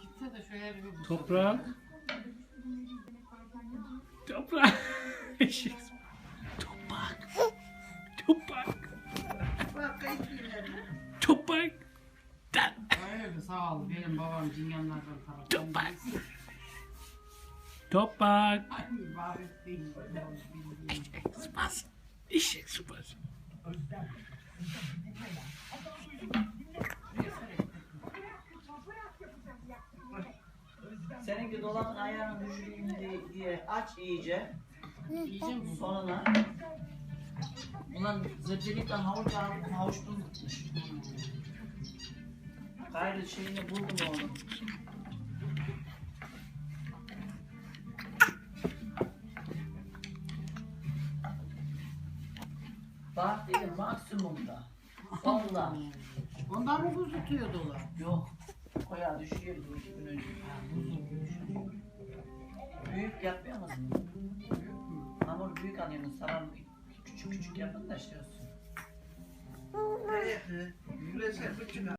Gitse de şöyle bir Toprak. Toprak. Toprak. Sağ ol. Benim babam cinganlardan tarafından. Toprak. Toprak. Eşek sıpası. Eşek sıpası. Seninki dolabın ayağını düşüreyim diye, diye aç iyice sonuna. Ulan zırcılıktan havuç aldım, havuç tutmuş. Gayrı şeyini buldum onu. Bak dedim maksimumda. Valla. Ondan mı buz tutuyor dolar? Yok. Koya düşüyor bu gün önce. Yapmıyor musun? Hamur büyük alıyorsun. Saran küçük küçük yapın da şey olsun. Yüresel bütün